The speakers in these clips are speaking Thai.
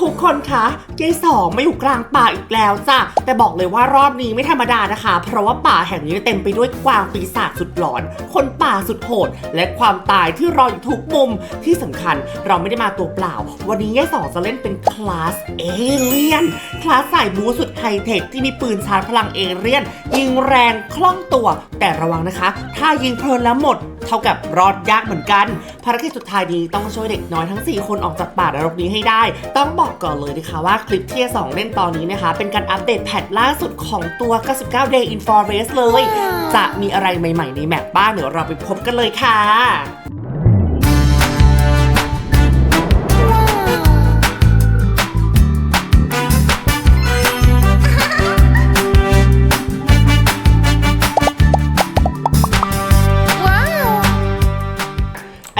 ทุกคนคะยายสองมาอยู่กลางป่าอีกแล้วจ้ะ แต่บอกเลยว่ารอบนี้ไม่ธรรมดานะคะ เพราะว่าป่าแห่งนี้เต็มไปด้วยกวางปีศาจสุดหลอน คนป่าสุดโหด และความตายที่รออยู่ทุกมุม ที่สำคัญเราไม่ได้มาตัวเปล่า วันนี้ยายสองจะเล่นเป็นคลาสเอเลียน คลาสสายบูสุดไฮเทคที่มีปืนชาร์จพลังเอเลียน ยิงแรงคล่องตัว แต่ระวังนะคะ ถ้ายิงเพลินแล้วหมด เท่ากับรอดยากเหมือนกัน ภารกิจสุดท้ายนี้ต้องช่วยเด็กน้อยทั้ง 4 คนออกจากป่านรกนี้ให้ได้ ต้องบอกก่อนเลยนะคะว่าคลิปที่สองเล่นตอนนี้นะคะ เป็นการอัปเดตแพทล่าสุดของตัว 99 Day in Forest เลย จะมีอะไรใหม่ๆในแมปบ้างเดี๋ยวเราไปพบกันเลยค่ะ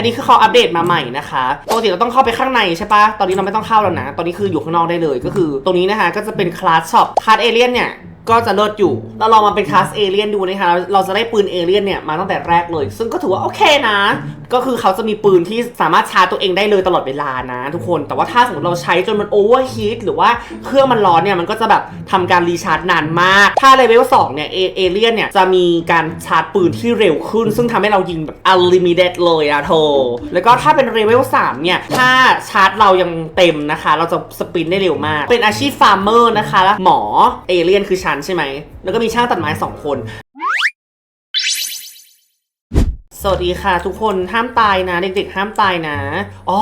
อันนี้คือเขาอัปเดตมาใหม่นะคะปกติเราต้องเข้าไปข้างในใช่ปะตอนนี้เราไม่ต้องเข้าแล้วนะ ตอนนี้คืออยู่ข้างนอกได้เลย ก็คือตรงนี้นะคะก็จะเป็นคลาสช็อปคลาสเอเลียนเนี่ย ก็จะเลิศอยู่ เราลองมาเป็นคลาสเอเลียนดูนะคะ เราจะได้ปืนเอเลียนเนี่ยมาตั้งแต่แรกเลย ซึ่งก็ถือว่าโอเคนะ ก็คือเขาจะมีปืนที่สามารถชาร์จตัวเองได้เลยตลอดเวลานะทุกคน แต่ว่าถ้าสมมติเราใช้จนมันโอเวอร์ฮีทหรือว่าเครื่องมันร้อนเนี่ยมันก็จะแบบทำการรีชาร์จนานมาก ถ้าเลเวล2เนี่ยเอเลียนเนี่ยจะมีการชาร์จปืนที่เร็วขึ้น ซึ่งทำให้เรายิงแบบ unlimited เลยอะโทแล้วก็ถ้าเป็นเลเวล3เนี่ยถ้าชาร์จเรายังเต็มนะคะ เราจะสปินได้เร็วมาก เป็นอาชีพฟาร์มเมอร์นะคะและหมอเอเลียนคือฉันใช่ไหม แล้วก็มีช่างตัดไม้สองคน สวัสดีค่ะ ทุกคนห้ามตายนะ เด็กๆ ห้ามตายนะ อ๋อ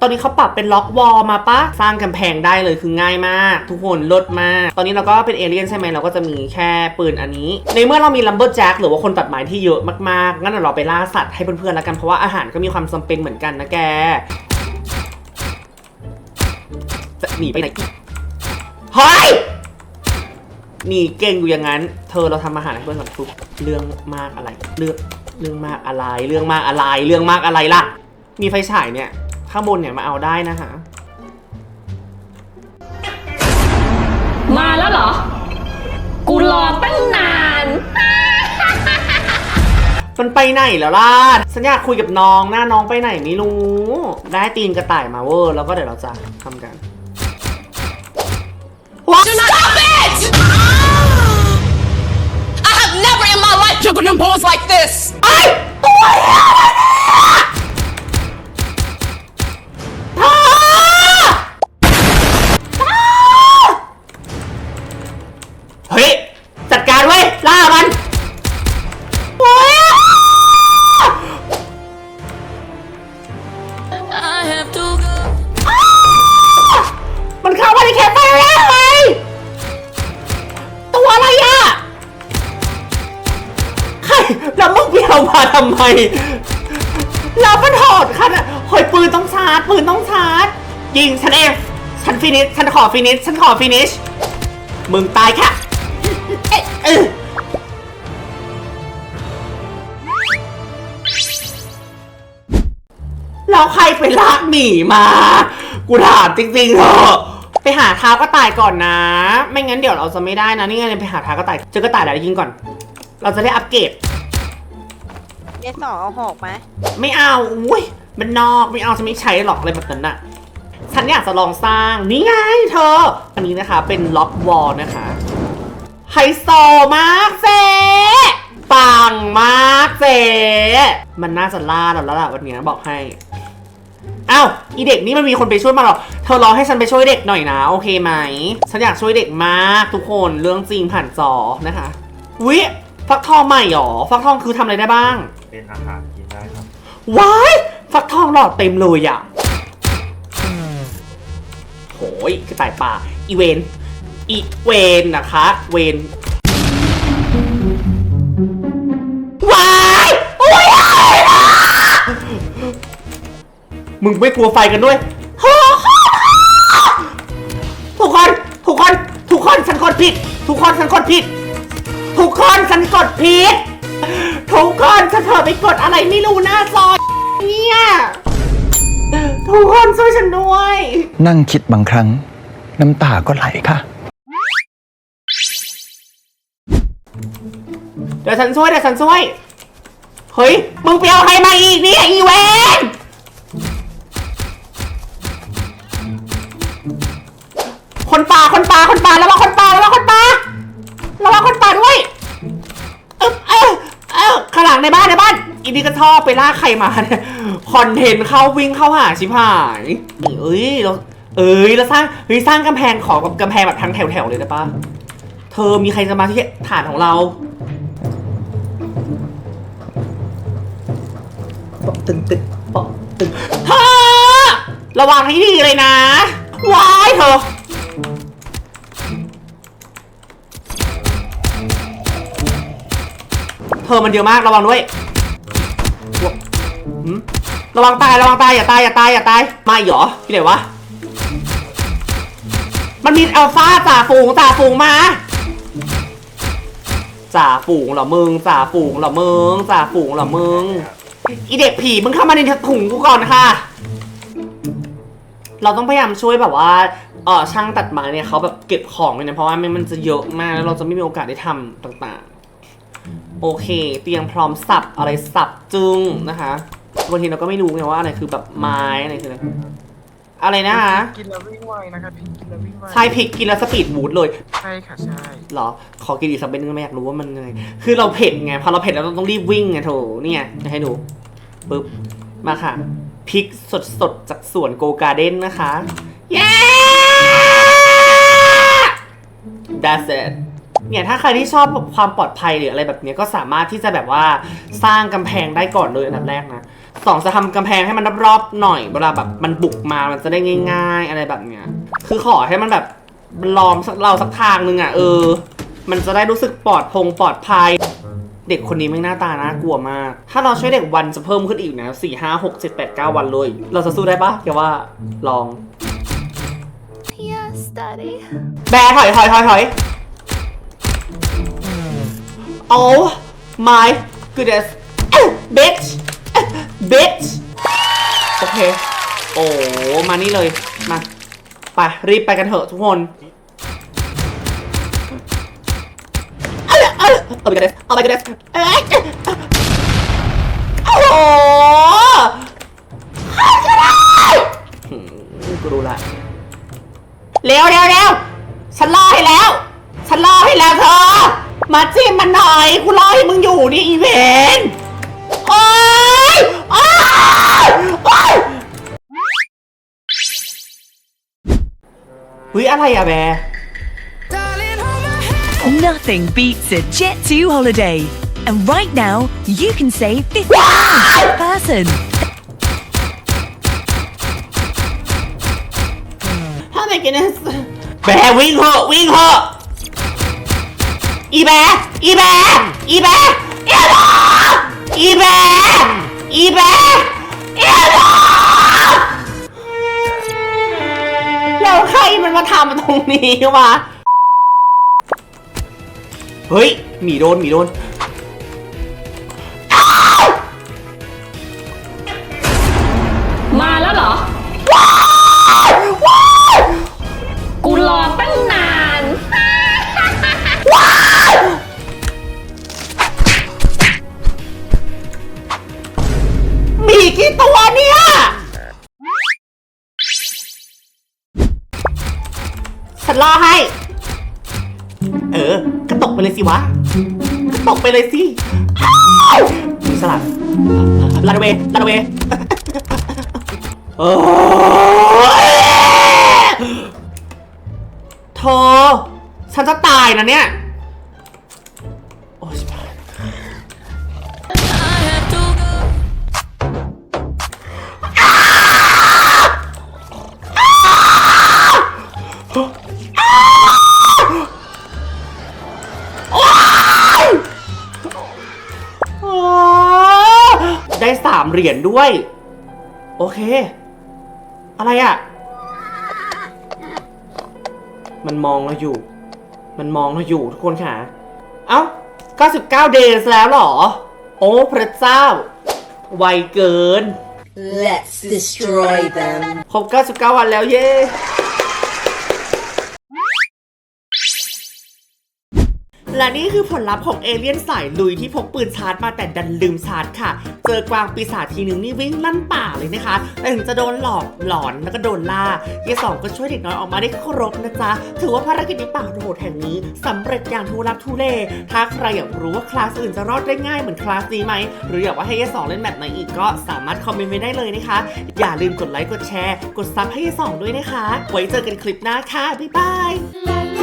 ตอนนี้เขาปรับเป็นล็อกวอลมาปะสร้างกำแพงได้เลยคือง่ายมาก ทุกคนลดมาก ตอนนี้เราก็เป็นเอเลี่ยนใช่ไหมเราก็จะมีแค่ปืนอันนี้ ในเมื่อเรามีลัมเบอร์แจ็คหรือว่าคนตัดไม้ที่เยอะมากๆงั้นเราไปล่าสัตว์ให้เพื่อนๆแล้วกันเพราะว่าอาหารก็มีความจำเป็นเหมือนกันนะแกจะหนีไปไหนอีกเฮ้ย หนีเก่งอยู่อย่างนั้น เธอเราทำอาหารให้เพื่อนก่อนทุกเรื่องมากอะไร เรื่องเรื่องมากอะไร เรื่องมากอะไร เรื่องมากอะไรล่ะ มีไฟฉายเนี่ย ข้างบนเนี่ยมาเอาได้นะคะมาแล้วเหรอ กูรอตั้งนาน มันไปไหนแล้วล่ะฉันอยากคุยกับน้องหน้าน้องไปไหนไม่รู้ ได้ตีนกระต่ายมาเวอร์ แล้วก็เดี๋ยวเราจะทำกันว้าว แคปเฟ่แล้วไงตัวอะไรอะใครแล้วมึงเปียวมาทำไมแล้วมันถอดขนาดเฮ้ยปืนต้องชาร์จปืนต้องชาร์จยิงฉันเองฉันฟินิชฉันขอฟินิชฉันขอฟินิชมึงตายค่ะเอ๊ะเออแล้วใครไปลากหมีมา กูถามจริงๆเถอะ ไปหาเท้ากระต่ายก่อนนะ ไม่งั้นเดี๋ยวเราจะไม่ได้นะ นี่ไงไปหาเท้ากระต่าย เจอกระต่ายแล้วยิงก่อน เราจะได้อัปเกรดเอสองเอาหกไหมไม่เอาอุ้ยมันนอกไม่เอาฉันไม่ใช้หรอกอะไรแบบนั้นน่ะ ฉันอยากจะลองสร้าง นี่ไงเธอ อันนี้นะคะเป็นล็อกวอลนะคะไฮโซมากเจ๊ปังมากเจ๊มันน่าจะล่าเราแล้วล่ะวันนี้บอกให้ อ้าวอีเด็กนี่มันมีคนไปช่วยมาหรอกเธอรอให้ฉันไปช่วยเด็กหน่อยนะ โอเคไหม ฉันอยากช่วยเด็กมากทุกคนเรื่องจริงผ่านจอนะคะวิฟักทองใหม่หรอ ฟักทองคือทำอะไรได้บ้าง เป็นอาหารกินได้ครับว้ายฟักทองหลอดเต็มเลยอะโหยกระต่ายป่าอีเวนอีเวนนะคะ เวน มึงไม่กลัวไฟกันด้วย ทุกคน ทุกคน ทุกคนฉันกดผิด ทุกคนฉันกดผิด ทุกคนฉันกดผิด ทุกคนฉันเผลอไปกดอะไรไม่รู้หน้าจอยเนี่ย ทุกคนช่วยฉันด้วย นั่งคิดบางครั้ง น้ำตาก็ไหลค่ะ เดี๋ยวฉันช่วยเดี๋ยวฉันช่วย เฮ้ย มึงไปเอาใครมาอีกเนี่ยอีเวน คนป่าคนป่าคนป่าระวังคนป่าระวังคนป่าระวังคนป่าด้วยเออเออเออข้างหลังในบ้านในบ้านอีนี่ก็ชอบไปล่าใครมาเนี่ยคอนเทนต์เข้าวิ่งเข้าหาชิบหายเอ้ยเราเอ้ยเราสร้างเฮ้ยสร้างกำแพงขอกับกำแพงแบบทั้งแถวๆเลยได้ปะเธอมีใครจะมาที่ฐานของเราปะตึงตึงปะตึงเธอระวังให้ดีเลยนะว้ายเธอ เธอมันเยอะมากระวังด้วยระวังตายระวังตายอย่าตายอย่าตายอย่าตายมาอีกเหรอที่ไหนวะ มันมีอัลฟาจ่าฝูงจ่าฝูงมาจ่าฝูงเหรอมึงจ่าฝูงเหรอมึงจ่าฝูงเหรอมึงอีเด็กผีมึงเข้ามาในถุงกูก่อนค่ะ เราต้องพยายามช่วยแบบว่า เออช่างตัดไม้เนี่ยเขาแบบเก็บของเลยนะเพราะว่าไม่มันจะเยอะมากแล้วเราจะไม่มีโอกาสได้ทำต่างๆ โอเค เตรียมพร้อมสับอะไรสับจึงนะคะบางทีเราก็ไม่รู้ไงว่าอะไรคือแบบไม้อะไรคืออะไรอะไรนะคะกินแล้ววิ่งไวนะคะพริกกินแล้ววิ่งไวใช่พริกกินแล้วสปีดบูทเลยใช่ค่ะใช่เหรอขอกินอีกสักเป็นนึงไม่อยากรู้ว่ามันยังไงคือเราเผ็ดไงพอเราเผ็ดแล้วเราต้องรีบวิ่งไงโถเนี่ยจะให้ดูปึ๊บมาค่ะพริกสดสดๆจากสวนโกการ์เด้นนะคะ เย้ That's it เนี่ยถ้าใครที่ชอบความปลอดภัยหรืออะไรแบบนี้ก็สามารถที่จะแบบว่าสร้างกำแพงได้ก่อนเลยอันดับแรกนะสองจะทำกำแพงให้มันรอบๆหน่อยเวลาแบบมันบุกมามันจะได้ง่าย ๆ อะไรแบบเนี้ยคือขอให้มันแบบล้อมเราสักทางนึงอะเออ มันจะได้รู้สึกปลอดพงปลอดภัย เด็กคนนี้ไม่หน้าตาน่ากลัวมาก ถ้าเราช่วยเด็กวันจะเพิ่มขึ้นอีกนะสี่ห้าหกเจ็ดแปดเก้าวันเลย เราจะสู้ได้ปะแกว่าลอง Yes, Daddy. แบร์ถอยถอยถอยถอยโอ้ my goodness bitch bitch โอเค โอ้ มานี่เลย มา ไป รีบไปกันเถอะทุกคนเอาเลยเอาเลยเอาไปกันเลยเอาไปกันเลยเอ้ยโอ้โหเข้าจะได้หืมกูรู้ละ เร็วเร็วเร็วฉันรอให้แล้ว ฉันรอให้แล้วเธอ มาจิ้มมันหน่อยกูรอให้มึงอยู่นี่อีเวนต์โอ๊ยโอ๊ยโอ๊ยเฮ้ยอะไรอะแบร์ Nothing beats a Jet2 holiday. And right now, you can save 50 pounds per person. ถ้าไม่กินนะแบร์วิ่งเหอะวิ่งเหอะอีแบร์อีแบร์อีแบร์อีแบร์อีแบร์อีแบร์อีแบร์แล้วใครมันมาทำตรงนี้วะ เฮ้ยหมีโดนหมีโดน กระตกไปเลยสิวะกระตกไปเลยสิสลัดลาดเวลาดเวโอ้ยเธอฉันจะตายนะเนี่ย เหรียญด้วย โอเค อะไรอะ่ะ มันมองเราอยู่ มันมองเราอยู่ทุกคนค่ะ เอ้า 99 days แล้วเหรอ โอ้ พระเจ้า ไวเกิน Let's destroy them. ครบ99 วันแล้วเย้ และนี่คือผลลัพธ์ของเอเลี่ยนสายลุยที่พกปืนชาร์จมาแต่ดันลืมชาร์จค่ะ เจอกวางปีศาจทีหนึ่งนี่วิ่งลั่นป่าเลยนะคะ แต่ถึงจะโดนหลอกหลอนแล้วก็โดนล่าเยสองก็ช่วยเด็กน้อยออกมาได้ครบนะจ๊ะ ถือว่าภารกิจในป่าโหดแห่งนี้สำเร็จอย่างทุลักทุเล ถ้าใครอยากรู้ว่าคลาสอื่นจะรอดได้ง่ายเหมือนคลาสนี้ไหม หรืออยากว่าให้เยสองเล่นแบบไหนอีกก็สามารถคอมเมนต์ไว้ได้เลยนะคะ อย่าลืมกดไลค์กดแชร์ กดซับให้เยสองด้วยนะคะ ไว้เจอกันคลิปหน้าค่ะบ๊ายบาย